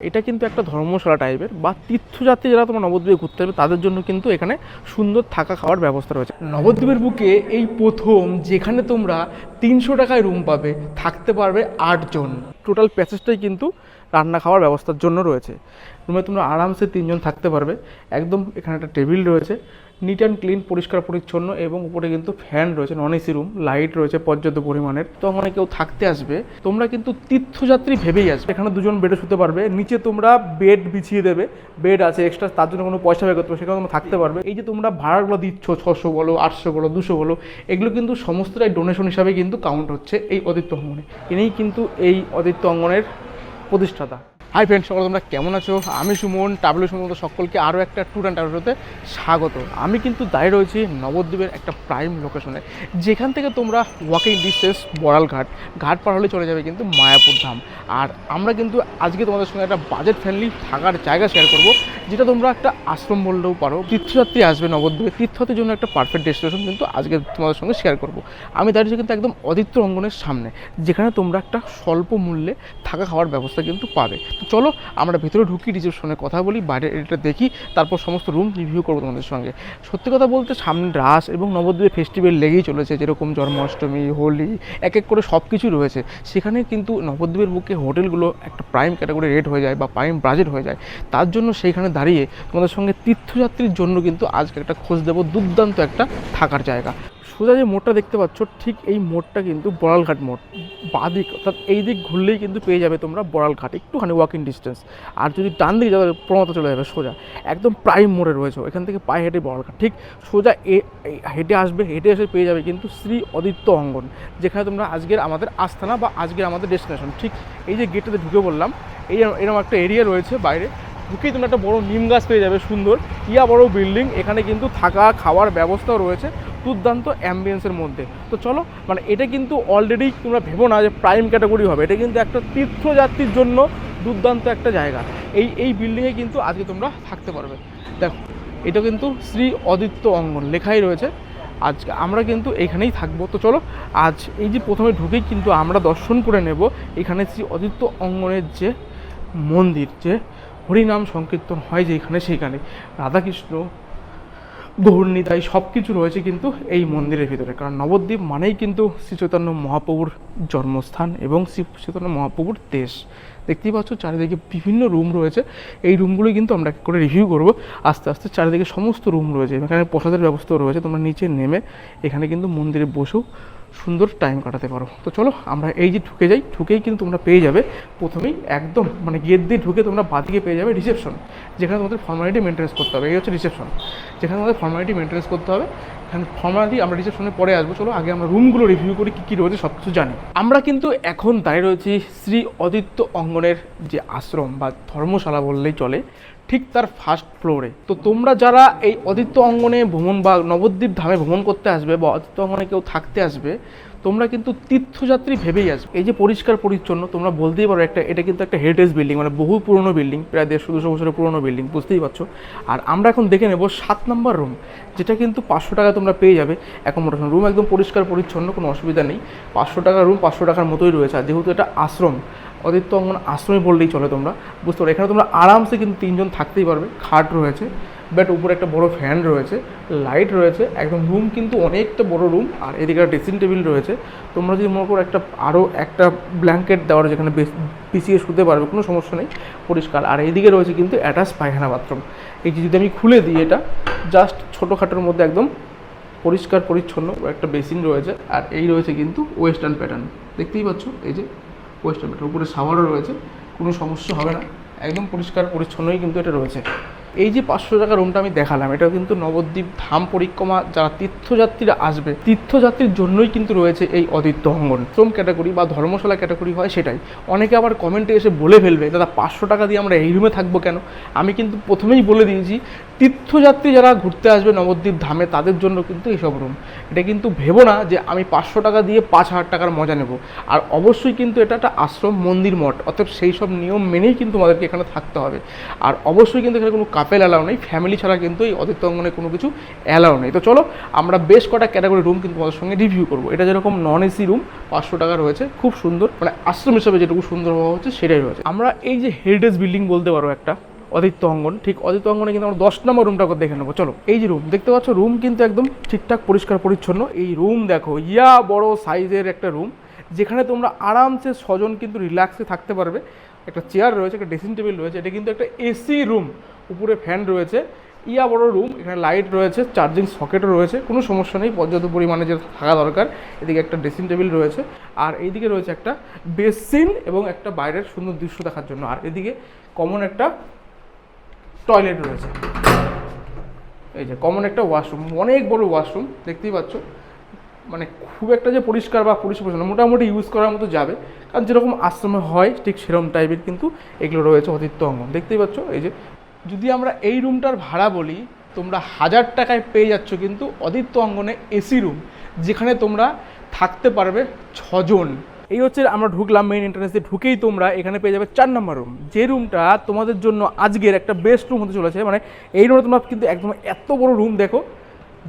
এটা কিন্তু একটা ধর্মশালা টাইপের বা তীর্থযাত্রী যারা তোমার নবদ্বীপে ঘুরতে হবে তাদের জন্য কিন্তু এখানে সুন্দর থাকা খাওয়ার ব্যবস্থা রয়েছে। নবদ্বীপের বুকে এই প্রথম যেখানে তোমরা তিনশো টাকায় রুম পাবে, থাকতে পারবে আটজন। টোটাল প্যাসেজটাই কিন্তু রান্না খাওয়ার ব্যবস্থার জন্য রয়েছে। রুমে তোমরা আরামসে তিনজন থাকতে পারবে। একদম এখানে একটা টেবিল রয়েছে। নিট অ্যান্ড ক্লিন, পরিষ্কার, পরিচ্ছন্ন এবং উপরে কিন্তু ফ্যান রয়েছে নন এসি রুম লাইট রয়েছে পর্যাপ্ত পরিমাণের। তো ওখানে কেউ থাকতে আসবে। তোমরা কিন্তু তীর্থযাত্রী ভেবেই আসবে। এখানে দুজন বেডে শুতে পারবে। নিচে তোমরা বেড বিছিয়ে দেবে। বেড আছে এক্সট্রা তার জন্য কোনো পয়সা বের করতে হবে সেখানে তোমরা থাকতে পারবে। এই যে তোমরা ভাড়াগুলো দিচ্ছ, ছশো বলো, আটশো বলো, দুশো বলো, এগুলো কিন্তু সমস্তটাই ডোনেশন হিসাবে কিন্তু কাউন্ট হচ্ছে এই অদিত্য অঙ্গনে ইনিই কিন্তু এই অদিত্য অঙ্গনের প্রতিষ্ঠাতা। হাই ফ্রেন্ডস সকল তোমরা কেমন আছো? আমি সুমন ট্রাভেল সুমন সকলকে আরও একটা ট্যুর অ্যান্ড ট্রাভেলতে স্বাগত। আমি কিন্তু দাঁড়িয়ে রয়েছি নবদ্বীপের একটা প্রাইম লোকেশনে যেখান থেকে তোমরা ওয়াকিং ডিস্টেন্স বড়াল ঘাট ঘাট পার হলে চলে যাবে কিন্তু মায়াপুর ধাম। আর আমরা কিন্তু আজকে তোমাদের সঙ্গে একটা বাজেট ফ্রেন্ডলি থাকার জায়গা শেয়ার করব, যেটা তোমরা একটা আশ্রম বললেও পারো। তীর্থযাত্রী আসবে নবদ্বীপে তীর্থতের জন্য একটা পারফেক্ট ডেস্টিনেশন কিন্তু আজকে তোমাদের সঙ্গে শেয়ার করব। আমি দাঁড়িয়েছি কিন্তু একদম অদিত্য অঙ্গনের সামনে, যেখানে তোমরা একটা স্বল্প মূল্যে থাকা খাওয়ার ব্যবস্থা কিন্তু পাবে। তো চলো, আমরা ভেতরে ঢুকি রিসেপশনে কথা বলি, বাইরে এটা দেখি, তারপর সমস্ত রুম রিভিউ করব তোমাদের সঙ্গে। সত্যি কথা বলতে, সামনে রাস এবং নবদ্বীপে ফেস্টিভ্যাল লেগেই চলেছে, যেরকম জন্মাষ্টমী, হোলি এক এক করে সব কিছু রয়েছে। সেখানে কিন্তু নবদ্বীপের বুকে হোটেলগুলো একটা প্রাইম ক্যাটাগরি রেট হয়ে যায় বা প্রাইম বাজেট হয়ে যায়। তার জন্য সেইখানে দাঁড়িয়ে তোমাদের সঙ্গে তীর্থযাত্রীর জন্য কিন্তু আজকে একটা খোঁজ দেবো, দুর্দান্ত একটা থাকার জায়গা। সোজা যে মোড়টা দেখতে পাচ্ছ, ঠিক এই মোড়টা কিন্তু বড়ালঘাট মোড়। বাদিক, অর্থাৎ এই দিক ঘুরলেই কিন্তু পেয়ে যাবে তোমরা বড়ালঘাট, একটুখানি ওয়াকিং ডিস্টেন্স আর যদি ডান দিকে যাবে প্রমাতে চলে যাবে সোজা। একদম প্রাইম মোড়ে রয়েছে এখান থেকে পায়ে হেঁটে বড়ালঘাট। ঠিক সোজা এ হেঁটে আসবে, হেঁটে এসে পেয়ে যাবে কিন্তু শ্রী অদিত্য অঙ্গন, যেখানে তোমরা আজকের আমাদের আস্থানা বা আজকের আমাদের ডেস্টিনেশন ঠিক এই যে গেটটাতে ঢুকে বললাম এই এরকম একটা এরিয়া রয়েছে বাইরে। ঢুকেই তোমরা একটা বড় নিম গাছ পেয়ে যাবে, সুন্দর। ইয়া বড় বিল্ডিং এখানে কিন্তু থাকা, খাওয়ার ব্যবস্থাও রয়েছে। দুর্দান্ত অ্যাম্বিয়েন্সের মধ্যে। তো চলো মানে এটা কিন্তু অলরেডি তোমরা ভেবো না যে প্রাইম ক্যাটাগরি হবে। এটা কিন্তু একটা তীর্থযাত্রীর জন্য দুর্দান্ত একটা জায়গা। এই এই বিল্ডিংয়ে কিন্তু আজকে তোমরা থাকতে পারবে। দেখো, এটা কিন্তু শ্রী অদিত্য অঙ্গন লেখাই রয়েছে। আজকে আমরা কিন্তু এখানেই থাকব। তো চলো, আজ এই যে প্রথমে ঢুকেই কিন্তু আমরা দর্শন করে নেব এখানে শ্রী অদিত্য অঙ্গনের যে মন্দির, যে হরিনাম সংকীর্তন হয় যে এখানে সেইখানে রাধাকৃষ্ণ গৌরনিতাই সব কিছু রয়েছে কিন্তু এই মন্দিরের ভিতরে। কারণ নবদ্বীপ মানেই কিন্তু শ্রীচৈতন্য মহাপ্রভুর জন্মস্থান এবং শ্রী চৈতন্য মহাপ্রভুর দেশ। দেখতেই পাচ্ছ, চারিদিকে বিভিন্ন রুম রয়েছে। এই রুমগুলোই কিন্তু আমরা করে রিভিউ করব। আস্তে আস্তে চারিদিকে সমস্ত রুম রয়েছে। এখানে প্রসাদের ব্যবস্থাও রয়েছে। তোমরা নিচে নেমে এখানে কিন্তু মন্দিরে বসেও সুন্দর টাইম কাটাতে পারো। তো চলো, আমরা এই যে ঢুকে যাই, ঢুকেই কিন্তু তোমরা পেয়ে যাবে। প্রথমেই একদম মানে গেট দিয়ে ঢুকে তোমরা বাদিকে পেয়ে যাবে রিসেপশন যেখানে তোমাদের ফর্মালিটি মেনটেন্স করতে হবে। এই হচ্ছে রিসেপশন যেখানে তোমাদের ফর্মালিটি মেনটেন্স করতে হবে, এখানে ফর্মালিটি আমরা রিসেপশনে পরে আসব। চলো, আগে আমরা রুমগুলো রিভিউ করি, কী কী রয়েছে সব কিছু জানি। আমরা কিন্তু এখন দাঁড়িয়ে রয়েছি শ্রী অদিত্য অঙ্গনের যে আশ্রম বা ধর্মশালা বললেই চলে ঠিক তার ফার্স্ট ফ্লোরে তো তোমরা যারা এই অদিত্য অঙ্গনে ভ্রমণ বা নবদ্বীপ ধামে ভ্রমণ করতে আসবে বা অদিত্য অঙ্গনে কেউ থাকতে আসবে, তোমরা কিন্তু তীর্থযাত্রী ভেবেই আসবে। এই যে পরিষ্কার পরিচ্ছন্ন, তোমরা বলতেই পারো একটা, এটা কিন্তু একটা হেরিটেজ বিল্ডিং মানে বহু পুরনো বিল্ডিং প্রায় দেড়শো, দুশো বছরের পুরনো বিল্ডিং বুঝতেই পারছ? আর আমরা এখন দেখে নেব সাত নম্বর রুম যেটা কিন্তু পাঁচশো টাকা তোমরা পেয়ে যাবে। অ্যাকোমোডেশন রুম একদম পরিষ্কার পরিচ্ছন্ন, কোনো অসুবিধা নেই। পাঁচশো টাকার রুম পাঁচশো টাকার মতোই রয়েছে। আর যেহেতু এটা আশ্রম অদিত্য অঙ্গন আশ্রমে বললেই চলে তোমরা, বুঝতে পারো? এখানে তোমরা আরামসে কিন্তু তিনজন থাকতেই পারবে। খাট রয়েছে বাট উপরে একটা বড় ফ্যান রয়েছে লাইট রয়েছে, একদম রুম কিন্তু অনেকটা বড় রুম আর এদিকে একটা ড্রেসিং টেবিল রয়েছে। তোমরা যদি মনে করো একটা আরও একটা ব্ল্যাঙ্কেট দেওয়ার যেখানে পিছিয়ে শুতে পারবে, কোনো সমস্যা নেই, পরিষ্কার। আর এদিকে রয়েছে কিন্তু অ্যাটাচ পায়খানা বাথরুম এই যে যদি আমি খুলে দিই এটা জাস্ট ছোটোখাটোর মধ্যে একদম পরিষ্কার, পরিচ্ছন্ন একটা বেসিন রয়েছে, আর এই রয়েছে কিন্তু ওয়েস্টার্ন প্যাটার্ন দেখতেই পাচ্ছ? এই যে ওয়েস্টার্ন প্যাটার্ন উপরে শাওয়ারও রয়েছে, কোনো সমস্যা হবে না। একদম পরিষ্কার, পরিচ্ছন্নই কিন্তু এটা রয়েছে। এই যে পাঁচশো টাকা রুমটা আমি দেখালাম এটা কিন্তু নবদ্বীপ ধাম পরিক্রমা, যারা তীর্থযাত্রীরা আসবে, তীর্থযাত্রীর জন্যই কিন্তু রয়েছে এই অদিত্য অঙ্গন। শ্রম ক্যাটাগরি বা ধর্মশালা ক্যাটাগরি হয় সেটাই। অনেকে আবার কমেন্টে এসে বলে ফেলবে, দাদা, পাঁচশো টাকা দিয়ে আমরা এই রুমে থাকব কেন? আমি কিন্তু প্রথমেই বলে দিয়েছি তীর্থযাত্রী যারা ঘুরতে আসবে নবদ্বীপ ধামে, তাদের জন্য কিন্তু এইসব রুম এটা কিন্তু ভেবো না যে আমি পাঁচশো টাকা দিয়ে পাঁচ হাজার টাকার মজা নেব। আর অবশ্যই কিন্তু এটা একটা আশ্রম মন্দির মঠ অর্থাৎ সেই সব নিয়ম মেনেই কিন্তু আমাদেরকে এখানে থাকতে হবে। আর অবশ্যই কিন্তু এখানে কোনো কাপেল অ্যালাউ নেই ফ্যামিলি ছাড়া কিন্তু এই অদিত্য অঙ্গনে কোনো কিছু অ্যালাউ নেই। তো চলো, আমরা বেশ কটা ক্যাটাগরি রুম কিন্তু তোমাদের সঙ্গে রিভিউ করব। এটা যেরকম নন এসি রুম পাঁচশো টাকা রয়েছে, খুব সুন্দর। মানে আশ্রম হিসাবে যেটুকু সুন্দর হওয়া হচ্ছে, সেটাই রয়েছে। আমরা এই যে হেরিটেজ বিল্ডিং বলতে পারো একটা অদিত্য অঙ্গন, ঠিক অদিত্য অঙ্গনে কিন্তু আমরা দশ নম্বর রুমটা দেখে নেব। চলো, এই যে রুম দেখতে পাচ্ছ রুম কিন্তু একদম ঠিকঠাক, পরিষ্কার, পরিচ্ছন্ন। এই রুম দেখো, ইয়া বড় সাইজের একটা রুম যেখানে তোমরা আরামসে ছজন কিন্তু রিল্যাক্সে থাকতে পারবে। একটা চেয়ার রয়েছে, একটা ড্রেসিং টেবিল রয়েছে, এটা কিন্তু একটা এসি রুম উপরে ফ্যান রয়েছে। ইয়া বড় রুম এখানে লাইট রয়েছে চার্জিং সকেটও রয়েছে, কোনো সমস্যা নেই, পর্যাপ্ত পরিমাণে যে থাকা দরকার। এদিকে একটা ড্রেসিং টেবিল রয়েছে, আর এইদিকে রয়েছে একটা বেসিন এবং একটা বাইরের সুন্দর দৃশ্য দেখার জন্য। আর এদিকে কমন একটা টয়লেট রয়েছে। এই যে কমন একটা ওয়াশরুম অনেক বড় ওয়াশরুম দেখতেই পাচ্ছ। মানে খুব একটা যে পরিষ্কার বা পরিষ্কার মোটামুটি ইউজ করার মতো যাবে। কারণ যেরকম আশ্রমে হয়, ঠিক সেরকম টাইপের কিন্তু এগুলো রয়েছে অতিথ্য অঙ্গন। দেখতেই পাচ্ছ, এই যে যদি আমরা এই রুমটার ভাড়া বলি, তোমরা হাজার টাকায় পেয়ে যাচ্ছ কিন্তু অদিত্য অঙ্গনে এসি রুম যেখানে তোমরা থাকতে পারবে ছজন। এই হচ্ছে আমরা ঢুকলাম মেইন এন্ট্রান্সে ঢুকেই তোমরা এখানে পেয়ে যাবে চার নম্বর রুম যে রুমটা তোমাদের জন্য আজকের একটা বেস্ট রুম হতে চলেছে মানে এই রুমে তোমরা কিন্তু একদম এত বড় রুম দেখো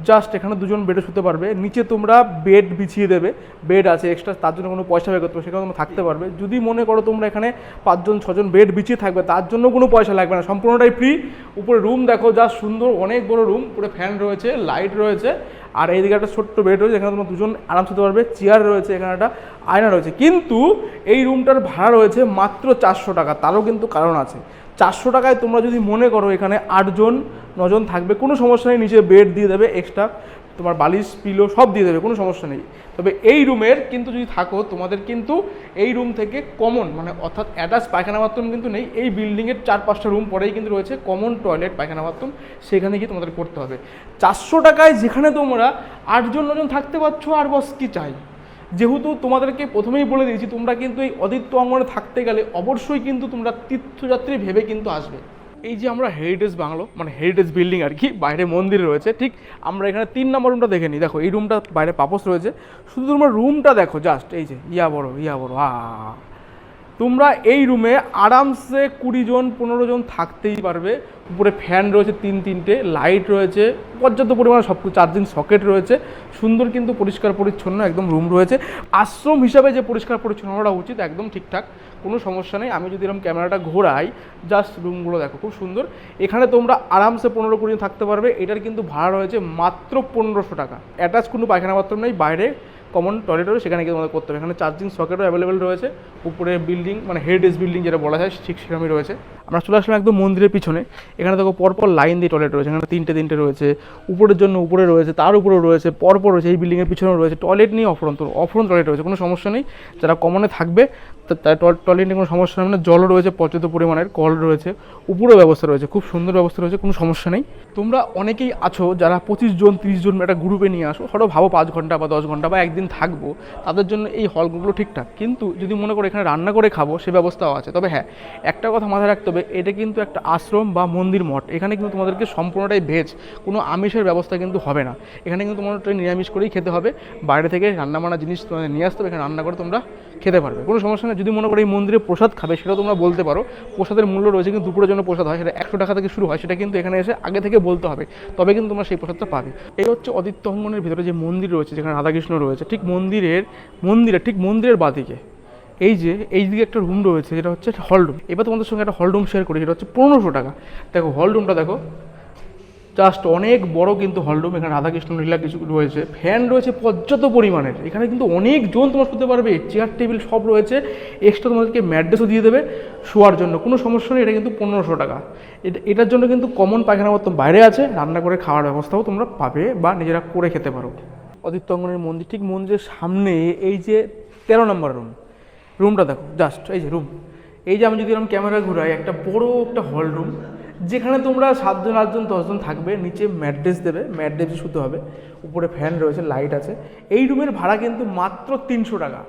জাস্ট এখানে দুজন বেডে শুতে পারবে। নিচে তোমরা বেড বিছিয়ে দেবে। বেড আছে এক্সট্রা তার জন্য কোনো পয়সা বের করতে হবে সেখানে তোমরা থাকতে পারবে। যদি মনে করো তোমরা এখানে পাঁচজন, ছজন বেড বিছিয়ে থাকবে, তার জন্য কোনো পয়সা লাগবে না। সম্পূর্ণটাই ফ্রি উপরে রুম দেখো যা সুন্দর, অনেক বড় রুম উপরে ফ্যান রয়েছে লাইট রয়েছে, আর এইদিকে একটা ছোট্ট বেড রয়েছে এখানে তোমরা দুজন আরাম শুতে পারবে। চেয়ার রয়েছে, এখানে একটা আয়না রয়েছে। কিন্তু এই রুমটার ভাড়া রয়েছে মাত্র চারশো টাকা, তারও কিন্তু কারণ আছে। চারশো টাকায় তোমরা যদি মনে করো এখানে আটজন, নজন থাকবে, কোনো সমস্যা নেই, নিচে বেড দিয়ে দেবে এক্সট্রা তোমার বালিশ পিলো সব দিয়ে দেবে, কোনো সমস্যা নেই। তবে এই রুমের কিন্তু যদি থাকো, তোমাদের কিন্তু এই রুম থেকে কমন মানে অর্থাৎ অ্যাটাচ পায়খানা বাথরুম কিন্তু নেই, এই বিল্ডিংয়ের চার পাঁচটা রুম পরেই কিন্তু রয়েছে কমন টয়লেট পায়খানা বাথরুম সেখানে গিয়ে তোমাদের করতে হবে। চারশো টাকায় যেখানে তোমরা আটজন, নজন থাকতে পারছ, আর বস কি চাই? যেহেতু তোমাদেরকে প্রথমেই বলে দিয়েছি, তোমরা কিন্তু এই অদিত্য অঙ্গনে থাকতে গেলে অবশ্যই কিন্তু তোমরা তীর্থযাত্রী ভেবে কিন্তু আসবে। এই যে আমরা হেরিটেজ বাংলো মানে হেরিটেজ বিল্ডিং আর কি, বাইরে মন্দির রয়েছে, ঠিক আমরা এখানে তিন নম্বর রুমটা দেখে নিই। দেখো, এই রুমটা বাইরে পাপস রয়েছে। শুধু তোমরা রুমটা দেখো জাস্ট এই যে, ইয়া বড় ইয়া বড়, আ তোমরা এই রুমে আরামসে কুড়ি জন, পনেরো জন থাকতেই পারবে। উপরে ফ্যান রয়েছে তিন তিনটে লাইট রয়েছে, পর্যাপ্ত পরিমাণে সব চার্জিং সকেট রয়েছে। সুন্দর কিন্তু পরিষ্কার পরিচ্ছন্ন একদম রুম রয়েছে। আশ্রম হিসাবে যে পরিষ্কার পরিচ্ছন্ন হওয়া উচিত, একদম ঠিকঠাক, কোনো সমস্যা নেই। আমি যদি এরকম ক্যামেরাটা ঘোরাই জাস্ট রুমগুলো দেখো, খুব সুন্দর। এখানে তোমরা আরামসে পনেরো কুড়ি থাকতে পারবে। এটার কিন্তু ভাড়া রয়েছে মাত্র পনেরোশো টাকা। অ্যাটাচ কোনো পায়খানা বাথরুম নেই, বাইরে কমন টয়লেট সেখানে গিয়ে তোমাদের করতে হবে। এখানে চার্জিং সকেটও অ্যাভেলেবেল রয়েছে। উপরে বিল্ডিং মানে হেডেস বিল্ডিং যেটা বলা যায়, ঠিক সেরকমই রয়েছে। আমরা চলে আসলাম একদম মন্দিরের পিছনে। এখানে দেখো পরপর লাইন দিয়ে টয়লেট রয়েছে। এখানে তিনটে তিনটে রয়েছে। উপরের জন্য উপরে রয়েছে, তার উপরেও রয়েছে, পরপর রয়েছে, এই বিল্ডিংয়ের পিছনেও রয়েছে। টয়লেট নিয়ে অফরন্ত অফরন্ত টয়লেট রয়েছে, কোনো সমস্যা নেই। যারা কমনে থাকবে টয়লেট কোনো সমস্যা নেই। না জলও রয়েছে, পর্যাপ্ত পরিমাণের কল রয়েছে, উপরেও ব্যবস্থা রয়েছে, খুব সুন্দর ব্যবস্থা রয়েছে, কোনো সমস্যা নেই। তোমরা অনেকেই আছো যারা পঁচিশ জন, তিরিশ জন একটা গ্রুপে নিয়ে আসো, হয়তো ভাবো পাঁচ ঘণ্টা বা দশ ঘণ্টা বা একদিন থাকব, তাদের জন্য এই হলগুলো ঠিকঠাক। কিন্তু যদি মনে করো এখানে রান্না করে খাব, সে ব্যবস্থাও আছে। তবে হ্যাঁ একটা কথা মাথায় রাখতে হবে, এটা কিন্তু একটা আশ্রম বা মন্দির মঠ। এখানে কিন্তু তোমাদেরকে সম্পূর্ণটাই ভেজ কোনো আমিষের ব্যবস্থা কিন্তু হবে না। এখানে কিন্তু তোমাদের নিরামিষ করেই খেতে হবে। বাইরে থেকে রান্না বান্না জিনিস তোমাদের নিয়ে আসতে হবে, এখানে রান্না করে তোমরা খেতে পারবে, কোনো সমস্যা নেই। যদি মনে করো এই মন্দিরে প্রসাদ খাবে, সেটাও তোমরা বলতে পারো। প্রসাদের মূল্য রয়েছে কিন্তু দুপুরের জন্য প্রসাদ হয়, সেটা একশো টাকা থেকে শুরু হয়, সেটা কিন্তু এখানে এসে আগে থেকে বলতে হবে। তবে কিন্তু তোমরা সেই প্রসাদটা পাবে। এই হচ্ছে অদিত্য অঙ্গনের ভিতরে যে মন্দির রয়েছে, যেখানে রাধাকৃষ্ণ রয়েছে, ঠিক মন্দিরের, মন্দিরে, ঠিক মন্দিরের বাদিকে। এই যে, এই দিকে একটা রুম রয়েছে, যেটা হচ্ছে হল রুম এবার তোমাদের সঙ্গে একটা হল রুম শেয়ার করি, সেটা হচ্ছে পনেরোশো টাকা। দেখো হল রুমটা দেখো। জাস্ট অনেক বড় কিন্তু হলরুম এখানে রাধাকৃষ্ণ লীলা কিছু রয়েছে। ফ্যান রয়েছে পর্যাপ্ত পরিমাণের। এখানে কিন্তু অনেক জন তোমার শুতে পারবে। চেয়ার টেবিল সব রয়েছে। এক্সট্রা তোমাদেরকে ম্যাড্রেসও দিয়ে দেবে শোয়ার জন্য। কোনো সমস্যা নেই, এটা কিন্তু পনেরোশো টাকা। এটা, এটার জন্য কিন্তু কমন পায়খানা মতো বাইরে আছে। রান্না করে খাওয়ার ব্যবস্থাও তোমরা পাবে বা নিজেরা করে খেতে পারো। অঙ্গনের মন্দির, ঠিক মন্দিরের সামনে এই যে তেরো নম্বর রুম রুমটা দেখো জাস্ট এই যে রুম এই যে আমি যদি এরকম ক্যামেরা ঘুরাই, একটা বড় একটা হল রুম যেখানে তোমরা সাতজন, আটজন, দশজন থাকবে, নিচে ম্যাড্রেস দেবে ম্যাড্রেসে শুতে হবে, উপরে ফ্যান রয়েছে, লাইট আছে। এই রুমের ভাড়া কিন্তু মাত্র তিনশো টাকা।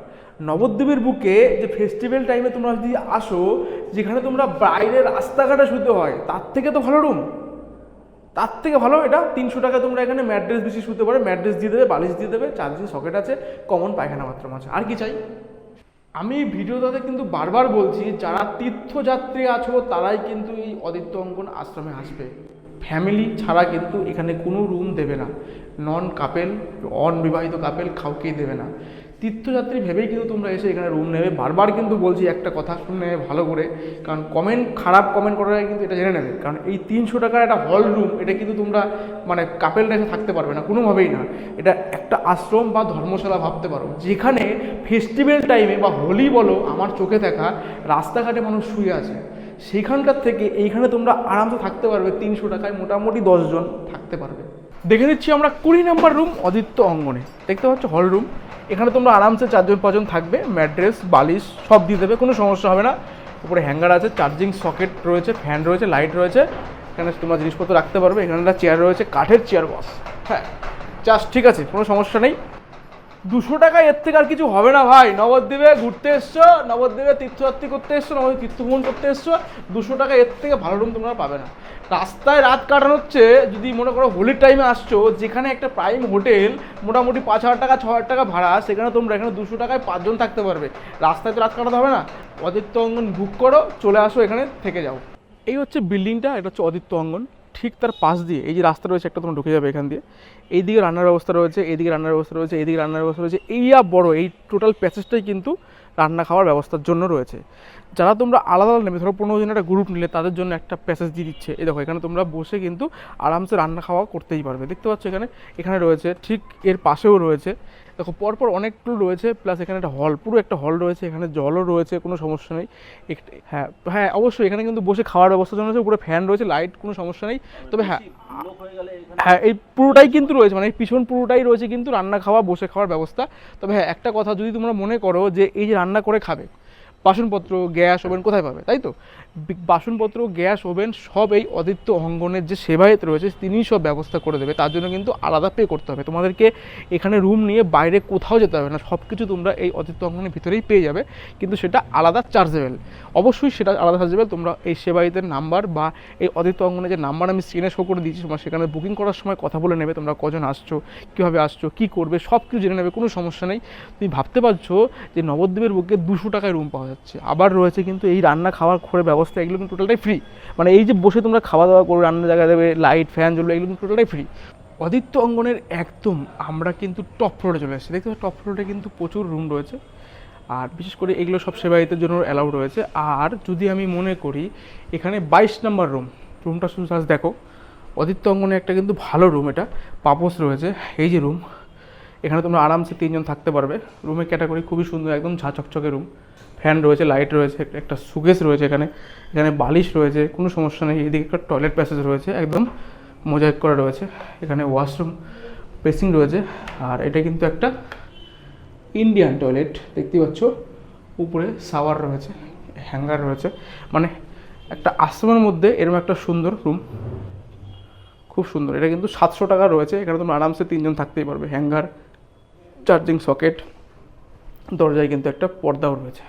নবদ্বীপের বুকে যে ফেস্টিভ্যাল টাইমে তোমরা যদি আসো, যেখানে তোমরা বাইরে রাস্তাঘাটে শুতে হয়, তার থেকে তো ভালো রুম তার থেকে ভালো এটা তিনশো টাকা তোমরা এখানে ম্যাড্রেস বেশি শুতে পারো। ম্যাড্রেস দিয়ে দেবে, বালিশ দিয়ে দেবে, চার্জিং সকেট আছে কমন পায়খানা বাথরুম আছে। আর কি চাই? আমি ভিডিওটাতে কিন্তু বারবার বলছি, যারা তীর্থযাত্রী আছো, তারাই কিন্তু এই অদিত্য অঙ্কন আশ্রমে আসবে। ফ্যামিলি ছাড়া কিন্তু এখানে কোনো রুম দেবে না। নন কাপেল অনবিবাহিত কাপেল কাউকেই দেবে না। তীর্থযাত্রী ভেবেই কিন্তু তোমরা এসে এখানে রুম নেবে। বারবার কিন্তু বলছি একটা কথা শুনে ভালো করে। কারণ কমেন্ট খারাপ কমেন্ট করার আগে কিন্তু এটা জেনে নেবে। কারণ এই তিনশো টাকার একটা হল রুম এটা কিন্তু তোমরা মানে কাপেলরা এসে থাকতে পারবে না, কোনোভাবেই না। এটা একটা আশ্রম বা ধর্মশালা ভাবতে পারো। যেখানে ফেস্টিভ্যাল টাইমে বা হোলি বলো, আমার চোখে দেখা, রাস্তাঘাটে মানুষ শুয়ে আছে। সেইখানকার থেকে এইখানে তোমরা আরামসে থাকতে পারবে। তিনশো টাকায় মোটামুটি দশজন থাকতে পারবে। দেখে দিচ্ছি আমরা কুড়ি নাম্বার রুম অদিত্য অঙ্গনে। দেখতে পাচ্ছ হল রুম এখানে তোমরা আরামসে চারজন পাঁচজন থাকবে ম্যাড্রেস বালিশ, সব দিয়ে দেবে, কোনো সমস্যা হবে না। উপরে হ্যাঙ্গার আছে, চার্জিং সকেট রয়েছে, ফ্যান রয়েছে, লাইট রয়েছে। এখানে তোমরা জিনিসপত্র রাখতে পারবে, এখানে একটা চেয়ার রয়েছে, কাঠের চেয়ার বস। হ্যাঁ চাষ ঠিক আছে, কোনো সমস্যা নেই। দুশো টাকা এর থেকে আর কিছু হবে না ভাই। নবদ্বীপে ঘুরতে এসছো, নবদ্বীপে তীর্থযাত্রী করতে এসছো, নবদ্বীপ তীর্থভ্রমণ করতে এসছো, দুশো টাকা এর থেকে ভালো রুম তোমরা পাবে না। রাস্তায় রাত কাটানো হচ্ছে যদি মনে করো হোলির টাইমে আসছো, যেখানে একটা প্রাইম হোটেল মোটামুটি পাঁচ হাজার টাকা, ছ হাজার টাকা ভাড়া, সেখানে তোমরা এখানে দুশো টাকায় পাঁচজন থাকতে পারবে। রাস্তায় তো রাত কাটাতে হবে না। অদিত্য অঙ্গন বুক করো, চলে আসো এখানে, থেকে যাও। এই হচ্ছে বিল্ডিংটা এটা হচ্ছে অদিত্য অঙ্গন। ঠিক তার পাশ দিয়ে, এই যে রাস্তা রয়েছে, একটা তোমরা ঢুকে যাবে এখান দিয়ে। এইদিকে রান্নার ব্যবস্থা রয়েছে, এইদিকে রান্নার ব্যবস্থা রয়েছে, এইদিকে রান্নার ব্যবস্থা রয়েছে। এই যা বড়, এই টোটাল প্যাসেজটাই কিন্তু রান্না খাওয়ার ব্যবস্থার জন্য রয়েছে। যারা তোমরা আলাদা আলাদা নেবে, ধরো পনেরো দিন একটা গ্রুপ নিলে তাদের জন্য একটা প্যাসেজ দিয়ে দিচ্ছে। এই দেখো, এখানে তোমরা বসে কিন্তু আরামসে রান্না খাওয়া করতেই পারবে। দেখতে পাচ্ছ এখানে? এখানে রয়েছে, ঠিক এর পাশেও রয়েছে। দেখো, পরপর অনেকগুলো রয়েছে প্লাস এখানে একটা হল পুরো একটা হল রয়েছে, এখানে জলও রয়েছে, কোনো সমস্যা নেই। হ্যাঁ হ্যাঁ অবশ্যই এখানে কিন্তু বসে খাওয়ার ব্যবস্থা জন্য উপরে ফ্যান রয়েছে লাইট কোনো সমস্যা নেই। তবে হ্যাঁ হ্যাঁ এই পুরোটাই কিন্তু রয়েছে মানে পিছন পুরোটাই রয়েছে কিন্তু রান্না খাওয়া, বসে খাওয়ার ব্যবস্থা। তবে হ্যাঁ একটা কথা যদি তোমরা মনে করো যে এই যে রান্না করে খাবে বাসনপত্র, গ্যাস, ওভেন কোথায় পাবে, তাই তো? বাসনপত্র, গ্যাস, ওভেন সব এই অদিত্য অঙ্গনের যে সেবায়ত রয়েছে, তিনিই সব ব্যবস্থা করে দেবে। তার জন্য কিন্তু আলাদা পে করতে হবে। তোমাদেরকে এখানে রুম নিয়ে বাইরে কোথাও যেতে হবে না। সব কিছু তোমরা এই অদিত্য অঙ্গনের ভিতরেই পেয়ে যাবে। কিন্তু সেটা আলাদা চার্জেবেল অবশ্যই সেটা আলাদা চার্জেবেল তোমরা এই সেবায়তের নাম্বার বা এই অদিত্য অঙ্গনের যে নাম্বার আমি স্ক্রিনে শো করে দিয়েছি, তোমরা সেখানে বুকিং করার সময় কথা বলে নেবে, তোমরা কজন আসছো, কীভাবে আসছো, কী করবে সব কিছু জেনে নেবে, কোনো সমস্যা নেই। তুমি ভাবতে পারছ যে নবদ্বীপের বুকে দুশো টাকায় রুম পাওয়া যাচ্ছে। আবার রয়েছে কিন্তু এই রান্না খাওয়ার ঘরের ব্যবস্থা, এগুলো কিন্তু টোটালটাই ফ্রি মানে এই যে বসে তোমরা খাওয়া দাওয়া করো, রান্নার জায়গা দেবে লাইট ফ্যান জ্বলবে এগুলো কিন্তু টোটালটাই ফ্রি অদিত্য অঙ্গনের একদম আমরা কিন্তু টপ ফ্লোরে চলে এসেছি। দেখতে টপ ফ্লোরে কিন্তু প্রচুর রুম রয়েছে। আর বিশেষ করে এগুলো সব সেবায়িতের জন্য অ্যালাউড রয়েছে। আর যদি আমি মনে করি, এখানে বাইশ নম্বর রুম রুমটা শুধু জাস্ট দেখো। অদিত্য অঙ্গনে একটা কিন্তু ভালো রুম এটা। পাপোস রয়েছে। এই যে রুম এখানে তোমরা আরামসে তিনজন থাকতে পারবে। রুমের ক্যাটাগরি খুবই সুন্দর, একদম ঝা চকচকে রুম ফ্যান রয়েছে, লাইট রয়েছে, একটা সুকেস রয়েছে এখানে। এখানে বালিশ রয়েছে, কোনো সমস্যা নেই। এদিকে একটা টয়লেট প্যাসেজ রয়েছে, একদম মোজাইক করা রয়েছে। এখানে ওয়াশরুম বেসিং রয়েছে, আর এটা কিন্তু একটা ইন্ডিয়ান টয়লেট, দেখতে পাচ্ছ। উপরে শাওয়ার রয়েছে, হ্যাঙ্গার রয়েছে। মানে একটা আশ্রমের মধ্যে এরকম একটা সুন্দর রুম। খুব সুন্দর। এটা কিন্তু সাতশো টাকা রয়েছে। এখানে তোমরা আরামসে তিনজন থাকতেই পারবে। হ্যাঙ্গার, চার্জিং সকেট, দরজায় কিন্তু একটা পর্দাও রয়েছে।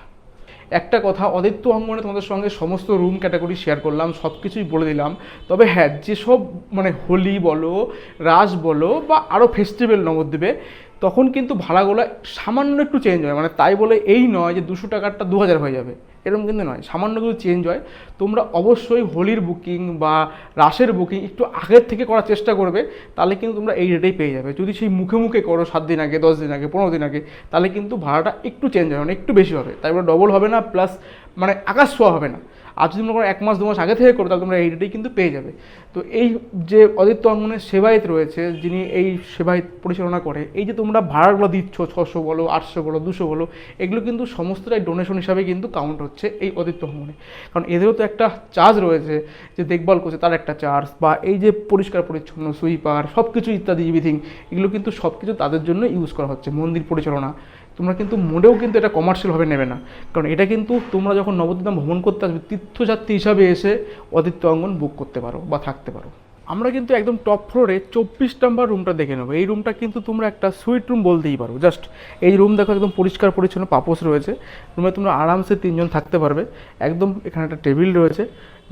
একটা কথা, অদিত্য অঙ্গনে তোমাদের সঙ্গে সমস্ত রুম ক্যাটাগরি শেয়ার করলাম সব কিছুই বলে দিলাম। তবে হ্যাঁ যেসব মানে হোলি বলো, রাস বলো বা আরও ফেস্টিভ্যাল নবদ্বীপে তখন কিন্তু ভাড়াগুলো সামান্য একটু চেঞ্জ হয়। মানে তাই বলে এই নয় যে দুশো টাকারটা দু হাজার হয়ে যাবে। এরকম কিন্তু নয়। সামান্য কিছু চেঞ্জ হয়। তোমরা অবশ্যই হোলির বুকিং বা রাসের বুকিং একটু আগের থেকে করার চেষ্টা করবে, তাহলে কিন্তু তোমরা এই রেটেই পেয়ে যাবে। যদি সেই মুখে মুখে করো সাত দিন আগে, দশ দিন আগে, পনেরো দিন আগে, তাহলে কিন্তু ভাড়াটা একটু চেঞ্জ হবে মানে একটু বেশি হবে। তাই বলে ডবল হবে না প্লাস মানে আকাশ ছোঁয়া হবে না। আর যদি করো এক মাস, দু মাস আগে থেকে করো, তাহলে তোমরা এই রেটেই কিন্তু পেয়ে যাবে। তো এই যে অদিত্য অঙ্গনের সেবায়ত রয়েছে, যিনি এই সেবায়ত পরিচালনা করে, এই যে তোমরা ভাড়াগুলো দিচ্ছ, ছশো বলো, আটশো বলো, দুশো বলো, এগুলো কিন্তু সমস্তটাই ডোনেশন হিসাবে কিন্তু কাউন্ট হচ্ছে এই অদিত্য অঙ্গনে। কারণ এদেরও তো একটা চার্জ রয়েছে যে দেখভাল করছে, তার একটা চার্জ বা এই যে পরিষ্কার, পরিচ্ছন্ন সুইপার সব কিছু ইত্যাদি এভরিথিং এগুলো কিন্তু সব কিছু তাদের জন্য ইউজ করা হচ্ছে, মন্দির পরিচালনা। তোমরা কিন্তু মোটেও কিন্তু এটা কমার্শিয়ালভাবে নেবে না। কারণ এটা কিন্তু তোমরা যখন নবদ্বীপ ভ্রমণ করতে আসবে, তীর্থযাত্রী হিসাবে এসে অদিত্য অঙ্গন বুক করতে পারো বা থাকতে পারো। আমরা কিন্তু একদম টপ ফ্লোরে চব্বিশ নাম্বার রুমটা দেখে নেব। এই রুমটা কিন্তু তোমরা একটা সুইট রুম বলতেই পারো। জাস্ট এই রুম দেখো একদম পরিষ্কার পরিচ্ছন্ন পাপোস রয়েছে। রুমে তোমরা আরামসে তিনজন থাকতে পারবে। একদম এখানে একটা টেবিল রয়েছে।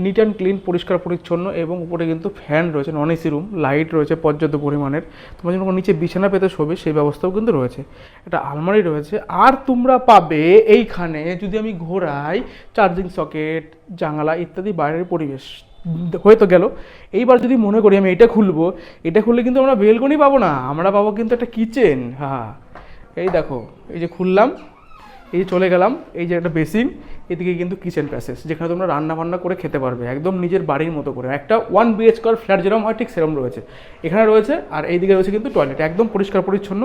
নিট অ্যান্ড ক্লিন পরিষ্কার পরিচ্ছন্ন এবং উপরে কিন্তু ফ্যান রয়েছে নন এসি রুম লাইট রয়েছে পর্যাপ্ত পরিমাণের। তোমরা যখন নিচে বিছানা পেতে শোবে, সেই ব্যবস্থাও কিন্তু রয়েছে। একটা আলমারি রয়েছে। আর তোমরা পাবে এইখানে, যদি আমি ঘোরাই চার্জিং সকেট জানালা ইত্যাদি বাইরের পরিবেশ। হয়তো গেল। এইবার যদি মনে করি আমি এটা খুলবো, এটা খুললে কিন্তু আমরা বেলকনি পাবো না, আমরা পাবো কিন্তু একটা কিচেন। হ্যাঁ এই দেখো, এই যে খুললাম, এই চলে গেলাম, এই যে একটা বেসিন, এদিকে কিন্তু কিচেন প্যাসেজ, যেখানে তোমরা রান্না বান্না করে খেতে পারবে, একদম নিজের বাড়ির মতো করে। একটা ওয়ান বিএচকার ফ্ল্যাট যেরকম হয়, ঠিক সেরকম রয়েছে। এখানে রয়েছে, আর এইদিকে রয়েছে কিন্তু টয়লেট একদম পরিষ্কার পরিচ্ছন্ন।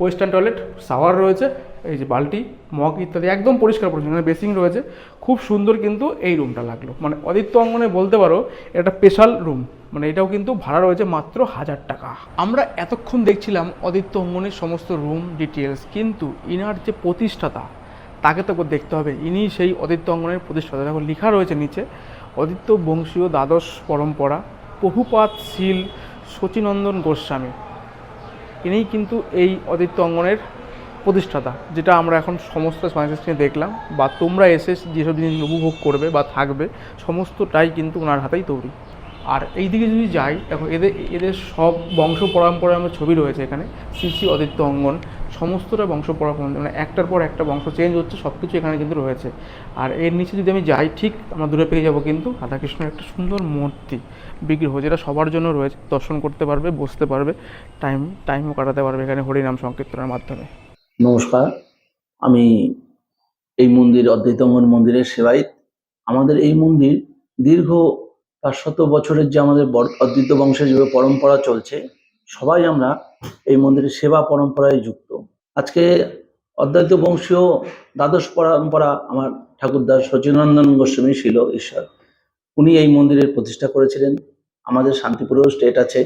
ওয়েস্টার্ন টয়লেট শাওয়ার রয়েছে, এই যে বালতি, মগ ইত্যাদি একদম পরিষ্কার পরিচ্ছন্ন বেসিং রয়েছে, খুব সুন্দর কিন্তু এই রুমটা লাগল। মানে অদিত্য অঙ্গনে বলতে পারো, এটা স্পেশাল রুম মানে এটাও কিন্তু ভাড়া রয়েছে মাত্র হাজার টাকা। আমরা এতক্ষণ দেখছিলাম অদিত্য অঙ্গনের সমস্ত রুম ডিটেলস কিন্তু ইনার যে প্রতিষ্ঠাতা, তাকে তো দেখতে হবে। ইনি সেই অদিত্য অঙ্গনের প্রতিষ্ঠাতা। দেখো, লেখা রয়েছে নিচে অদিত্য বংশীয় দ্বাদশ পরম্পরা বহুপাত শীল শচীনন্দন গোস্বামী। ইনিই কিন্তু এই অদিত্য অঙ্গনের প্রতিষ্ঠাতা, যেটা আমরা এখন সমস্ত সায়েন্সেস নিয়ে দেখলাম, বা তোমরা এসে যেসব জিনিস উপভোগ করবে বা থাকবে, সমস্তটাই কিন্তু ওনার হাতেই তৈরি। আর এই দিকে যদি যাই, দেখো এদের এদের সব বংশ পরম্পরার আমার ছবি রয়েছে এখানে। শ্রী অদিত্য অঙ্গন, সমস্তটা বংশ পরম্পরা মানে একটার পর একটা বংশ চেঞ্জ হচ্ছে সব কিছু এখানে কিন্তু রয়েছে। আর এর নিচে যদি আমি যাই, ঠিক আমরা দূরে পেয়ে যাব কিন্তু রাধাকৃষ্ণের একটা সুন্দর মূর্তি, বিগ্রহ, যেটা সবার জন্য রয়েছে। দর্শন করতে পারবে, বসতে পারবে টাইম টাইমও কাটাতে পারবে এখানে হরিনাম সংকীর্তনের মাধ্যমে। নমস্কার, আমি এই মন্দির অদ্বৈতঙ্গন মন্দিরের সেবায়িত। আমাদের এই মন্দির দীর্ঘ পাঁচশত বছরের যে আমাদের অদ্বৈত বংশের যে পরম্পরা চলছে, সবাই আমরা এই মন্দিরের সেবা পরম্পরায় যুক্ত। আজকে অদ্বৈত বংশীয় দ্বাদশ পরম্পরা আমার ঠাকুরদাস সচিনন্দন গোস্বামী ছিল, ঈশ্বর। উনি এই মন্দিরের প্রতিষ্ঠা করেছিলেন। আমাদের শান্তিপুরেও স্টেট আছে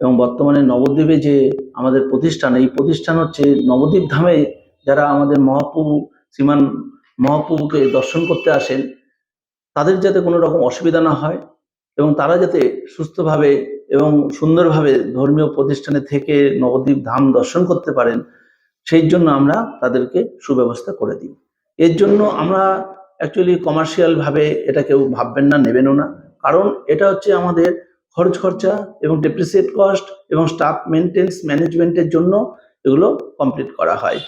এবং বর্তমানে নবদ্বীপে যে আমাদের প্রতিষ্ঠান, এই প্রতিষ্ঠান হচ্ছে নবদ্বীপ ধামে যারা আমাদের মহাপ্রভু, শ্রীমান মহাপ্রভুকে দর্শন করতে আসেন, তাদের যাতে কোনো রকম অসুবিধা না হয় এবং তারা যাতে সুস্থভাবে এবং সুন্দরভাবে ধর্মীয় প্রতিষ্ঠানে থেকে নবদ্বীপ ধাম দর্শন করতে পারেন, সেই জন্য আমরা তাদেরকে সুব্যবস্থা করে দিই। এর জন্য আমরা অ্যাকচুয়ালি কমার্শিয়ালভাবে এটা কেউ ভাববেন না, নেবেনও না। কারণ এটা হচ্ছে আমাদের খরচ খরচা এবং ডেপ্রিসিয়েট কস্ট এবং স্টাফ মেনটেন্স ম্যানেজমেন্টের জন্য এগুলো কমপ্লিট করা হয়।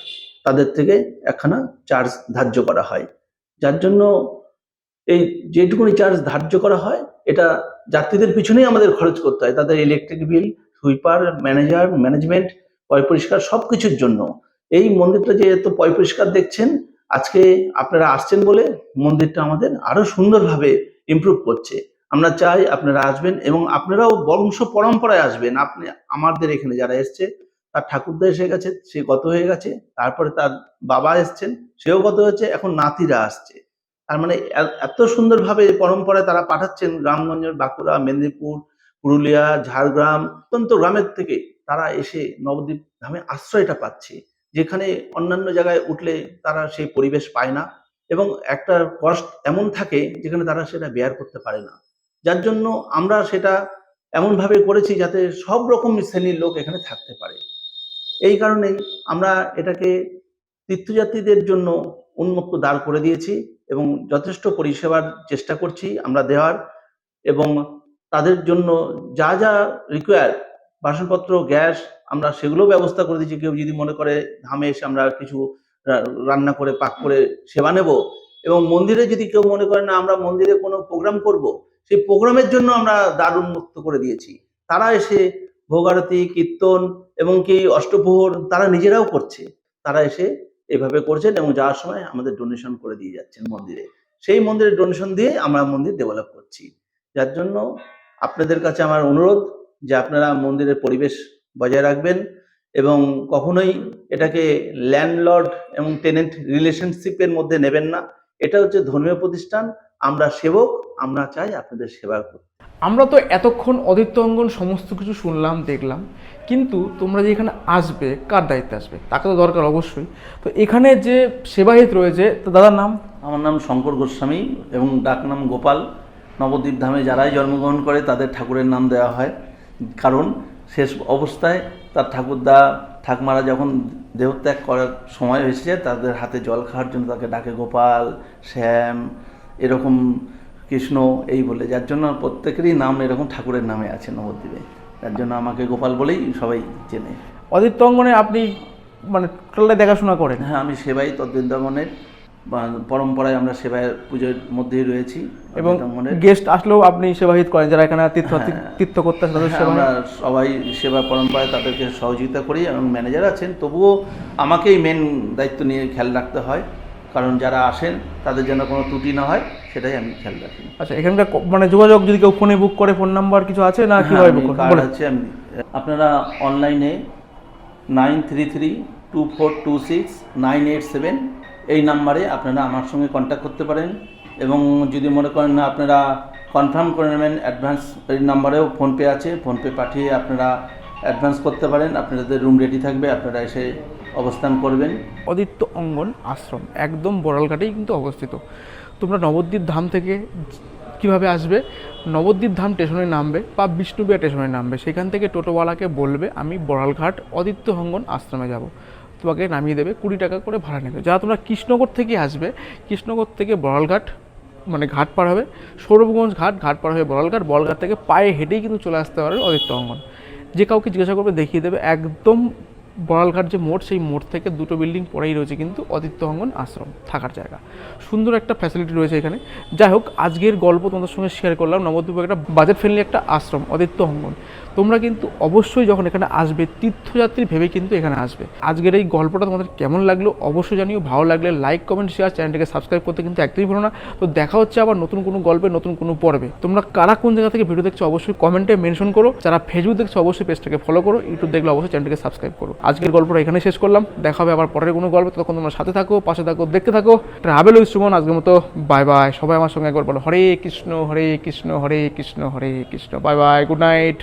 তাদের থেকে একখানা চার্জ ধার্য করা হয়। যার জন্য এই যেটুকুনি চার্জ ধার্য করা হয়, এটা যাত্রীদের পিছনেই আমাদের খরচ করতে হয়। তাদের electric bill sweeper manager management পয় পরিষ্কার সব কিছুর জন্য। এই মন্দিরটা যে এত পয় পরিষ্কার দেখছেন, আজকে আপনারা আসছেন বলে মন্দিরটা আমাদের আরও সুন্দরভাবে ইমপ্রুভ করছে। আমরা চাই আপনারা আসবেন এবং আপনারাও বংশ পরম্পরায় আসবেন। আপনি, আমাদের এখানে যারা এসছে, তার ঠাকুরদা এসে গেছে, সে গত হয়ে গেছে, তারপরে তার বাবা এসছেন, সেও গত হয়েছে, এখন নাতিরা আসছে। তার মানে এত সুন্দরভাবে পরম্পরায় তারা পাঠাচ্ছেন গ্রামগঞ্জের বাঁকুড়া, মেদিনীপুর, পুরুলিয়া, ঝাড়গ্রাম, অত্যন্ত গ্রামের থেকে তারা এসে নবদ্বীপ ধামে আশ্রয়টা পাচ্ছে। যেখানে অন্যান্য জায়গায় উঠলে তারা সেই পরিবেশ পায় না এবং একটা কষ্ট এমন থাকে যেখানে তারা সেটা বেয়ার করতে পারে না। যার জন্য আমরা সেটা এমনভাবে করেছি যাতে সব রকম শ্রেণির লোক এখানে থাকতে পারে। এই কারণেই আমরা এটাকে তীর্থযাত্রীদের জন্য উন্মুক্ত দাঁড় করে দিয়েছি এবং যথেষ্ট পরিষেবার চেষ্টা করছি আমরা দেওয়ার এবং তাদের জন্য যা যা রিকোয়ার বাসনপত্র, গ্যাস, আমরা সেগুলো ব্যবস্থা করে দিচ্ছি কেউ যদি মনে করে ধামে এসে আমরা কিছু রান্না করে, পাক করে সেবা নেব এবং মন্দিরে যদি কেউ মনে করে না আমরা মন্দিরে কোনো প্রোগ্রাম করব, সেই প্রোগ্রামের জন্য আমরা দ্বার উন্মুক্ত করে দিয়েছি। তারা এসে ভোগারতি, কীর্তন এবং কি অষ্টপ্রহর তারা নিজেরাও করছে। তারা এসে এভাবে করছেন এবং যাওয়ার সময় আমাদের ডোনেশন করে দিয়ে যাচ্ছেন মন্দিরে। সেই মন্দিরের ডোনেশন দিয়ে আমরা মন্দির ডেভেলপ করছি। যার জন্য আপনাদের কাছে আমার অনুরোধ যে আপনারা মন্দিরের পরিবেশ বজায় রাখবেন এবং কখনোই এটাকে ল্যান্ডলর্ড এবং টেনেন্ট রিলেশনশিপের মধ্যে নেবেন না। এটা হচ্ছে ধর্মীয় প্রতিষ্ঠান। আমরা সেবক আমরা চাই আপনাদের সেবা করতে আমরা তো এতক্ষণ অদিত্য অঙ্গন সমস্ত কিছু শুনলাম দেখলাম কিন্তু তোমরা যে এখানে আসবে কার দায়িত্বে আসবে? তাকে তো দরকার অবশ্যই। তো এখানে যে সেবাহিত রয়েছে তো দাদার নাম? আমার নাম শঙ্কর গোস্বামী এবং ডাক নাম গোপাল। নবদ্বীপ ধামে যারাই জন্মগ্রহণ করে তাদের ঠাকুরের নাম দেওয়া হয়। কারণ শেষ অবস্থায় তার ঠাকুরদা ঠাকমারা যখন দেহত্যাগ করার সময় হয়েছে তাদের হাতে জল খাওয়ার জন্য তাকে ডাকে গোপাল শ্যাম এরকম কৃষ্ণ এই বলে যার জন্য প্রত্যেকেরই নাম এরকম ঠাকুরের নামে আছে নবদ্বীপে। যার জন্য আমাকে গোপাল বলেই সবাই চেনে। অদিত্য অঙ্গনে আপনি মানে টোটালটা দেখাশোনা করেন? হ্যাঁ আমি সেবাই তদ্বৃন্দাবনের বা পরম্পরায় আমরা সেবায় পুজোর মধ্যেই রয়েছি। এবং। গেস্ট আসলেও আপনি সেবাহিত করেন যারা এখানে তীর্থ তীর্থ করতে হ্যাঁ, আমরা সবাই সেবা পরম্পরায় তাদেরকে সহযোগিতা করি এবং ম্যানেজার আছেন তবুও আমাকেই মেন দায়িত্ব নিয়ে খেয়াল রাখতে হয়। কারণ যারা আসেন তাদের যেন কোনো ত্রুটি না হয় সেটাই আমি খেয়াল রাখি। আচ্ছা এখানকার মানে যোগাযোগ যদি কেউ ফোনে বুক করে ফোন নাম্বার কিছু আছে না হ্যাঁ, কীভাবে আমি বুক কার্ড আছে আমি আপনারা অনলাইনে nine three three two four two six nine eight seven এই নাম্বারে আপনারা আমার সঙ্গে কন্ট্যাক্ট করতে পারেন। এবং যদি মনে করেন না আপনারা কনফার্ম করে নেবেন অ্যাডভান্স এই নাম্বারেও ফোনপে আছে ফোনপে পাঠিয়ে আপনারা অ্যাডভান্স করতে পারেন। আপনাদের রুম রেডি থাকবে আপনারা এসে অবস্থান করবেন। অদিত্য অঙ্গন আশ্রম, একদম বড়ালঘাটেই কিন্তু অবস্থিত। তোমরা নবদ্বীপ ধাম থেকে কীভাবে আসবে? নবদ্বীপ ধাম স্টেশনে নামবে বা বিষ্ণুবিয়া স্টেশনে নামবে। সেখান থেকে টোটোওয়ালাকে বলবে, আমি বড়ালঘাট অদিত্য অঙ্গন আশ্রমে যাব। তোমাকে নামিয়ে দেবে কুড়ি টাকা করে ভাড়া নেবে। যারা তোমরা কৃষ্ণনগর থেকে আসবে কৃষ্ণনগর থেকে বড়ালঘাট মানে ঘাট পার হবে, সৌরভগঞ্জ ঘাট ঘাট পার হয়ে বড়ালঘাট বড়ালঘাট থেকে পায়ে হেঁটেই কিন্তু চলে আসতে পারে অদিত্য অঙ্গন। যে কাউকে জিজ্ঞাসা করবে দেখিয়ে দেবে, একদম বড়ালঘাট যে মোড়, সেই মোড় থেকে দুটো বিল্ডিং পরেই রয়েছে কিন্তু অদিত্য অঙ্গন আশ্রম থাকার জায়গা। সুন্দর একটা ফ্যাসিলিটি রয়েছে এখানে। যাই হোক, আজকের গল্প তোমাদের সঙ্গে শেয়ার করলাম। নবদ্বীপ একটা বাজেট ফ্রেন্ডলি একটা আশ্রম অদিত্য অঙ্গন। তোমরা কিন্তু অবশ্যই যখন এখানে আসবে, তীর্থযাত্রী ভেবে কিন্তু এখানে আসবে। আজকের এই গল্পটা তোমাদের কেমন লাগল অবশ্যই জানিও। ভালো লাগলে লাইক কমেন্ট শেয়ার চ্যানেলটিকে সাবস্ক্রাইব করতে কিন্তু একদমই ভুলো না। তো দেখা হচ্ছে আবার নতুন কোনো গল্পে, নতুন কোনো পর্বে। তোমরা কারা কোন জায়গা থেকে ভিডিও দেখছ অবশ্যই কমেন্টে মেনশন করো। যারা ফেসবুক দেখছ অবশ্যই পেজটাকে ফলো করো। ইউটিউব দেখলে অবশ্যই চ্যানেলটিকে সাবস্ক্রাইব করো। আজকের গল্পটা এখানে শেষ করলাম। দেখা হবে আবার পরের কোনো গল্প। তখন তোমরা সাথে থাকো, পাশে থাকো, দেখতে থাকো। Travel with Suman. আজকের মতো বাই বাই। সবাই আমার সঙ্গে একবার বলো, Hare Krishna Hare Krishna Hare Krishna Hare Krishna. Bye bye. Good night.